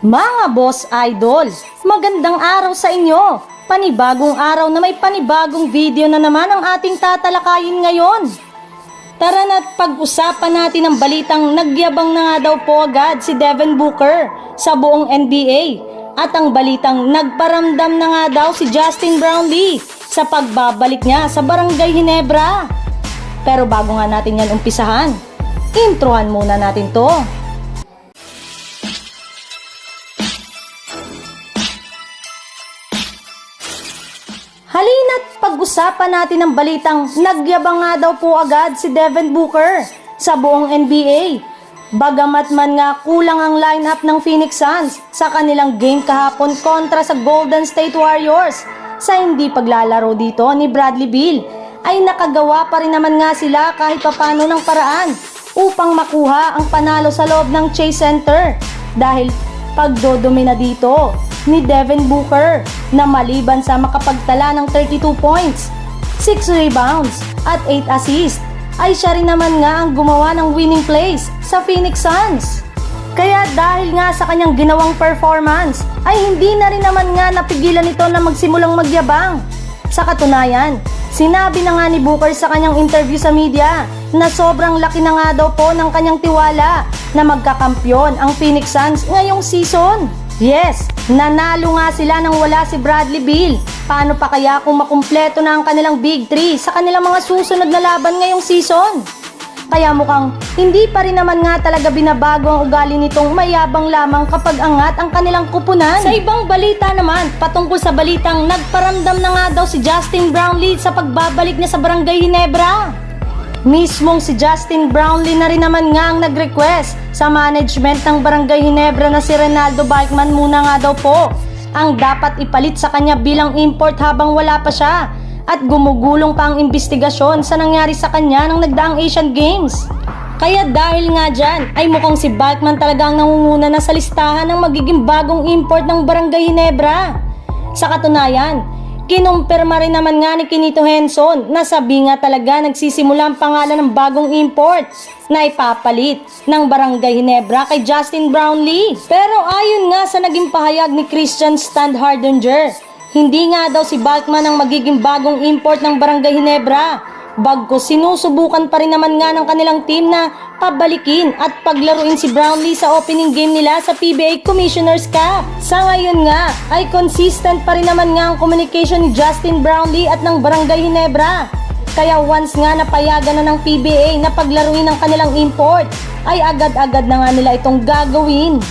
Mga boss idol, magandang araw sa inyo. Panibagong araw na may panibagong video na naman ang ating tatalakayin ngayon. Tara na't pag-usapan natin ang balitang nagyabang na nga daw po agad si Devin Booker sa buong NBA at ang balitang nagparamdam na nga daw si Justin Brownlee sa pagbabalik niya sa Barangay Hinebra. Pero bago nga natin yan umpisahan, introhan muna natin to. Halina't pag-usapan natin ang balitang nagyabang nga daw po agad si Devin Booker sa buong NBA. Bagamat man nga kulang ang lineup ng Phoenix Suns sa kanilang game kahapon kontra sa Golden State Warriors sa hindi paglalaro dito ni Bradley Beal ay nakagawa pa rin naman nga sila kahit papano ng paraan upang makuha ang panalo sa loob ng Chase Center dahil pagdodomina dito ni Devin Booker na maliban sa makapagtala ng 32 points, 6 rebounds at 8 assists ay siya rin naman nga ang gumawa ng winning plays sa Phoenix Suns. Kaya dahil nga sa kanyang ginawang performance ay hindi na rin naman nga napigilan ito na magsimulang magyabang. Sa katunayan, sinabi na nga ni Booker sa kanyang interview sa media na sobrang laki na nga daw po ng kanyang tiwala na magkakampyon ang Phoenix Suns ngayong season. Yes, nanalo nga sila nang wala si Bradley Beal. Paano pa kaya kung makumpleto na ang kanilang Big 3 sa kanilang mga susunod na laban ngayong season? Kaya mukhang hindi pa rin naman nga talaga binabago ang ugali nitong mayabang lamang kapag angat ang kanilang kupunan. Sa ibang balita naman, patungkol sa balitang nagparamdam na nga daw si Justin Brownlee sa pagbabalik niya sa Barangay Hinebra. Mismong si Justin Brownlee na rin naman nga ang nag-request sa management ng Barangay Hinebra na si Renaldo Bachman muna nga daw po ang dapat ipalit sa kanya bilang import habang wala pa siya at gumugulong pa ang investigasyon sa nangyari sa kanya ng nagdaang Asian Games. Kaya dahil nga dyan, ay mukhang si Bachman talaga ang nangunguna na sa listahan ng magiging bagong import ng Barangay Hinebra. Sa katunayan, kinumpirma rin naman nga ni Kinito Henson na sabi nga talaga nagsisimula ang pangalan ng bagong import na ipapalit ng Barangay Hinebra kay Justin Brownlee. Pero ayon nga sa naging pahayag ni Christian Standhardinger, hindi nga daw si Balkman ang magiging bagong import ng Barangay Hinebra. Bagko sinusubukan pa rin naman nga ng kanilang team na pabalikin at paglaruin si Brownlee sa opening game nila sa PBA Commissioner's Cup. Sa ngayon nga ay consistent pa rin naman nga ang communication ni Justin Brownlee at ng Barangay Hinebra. Kaya once nga napayagan na ng PBA na paglaruin ng kanilang import, ay agad-agad na nga nila itong gagawin.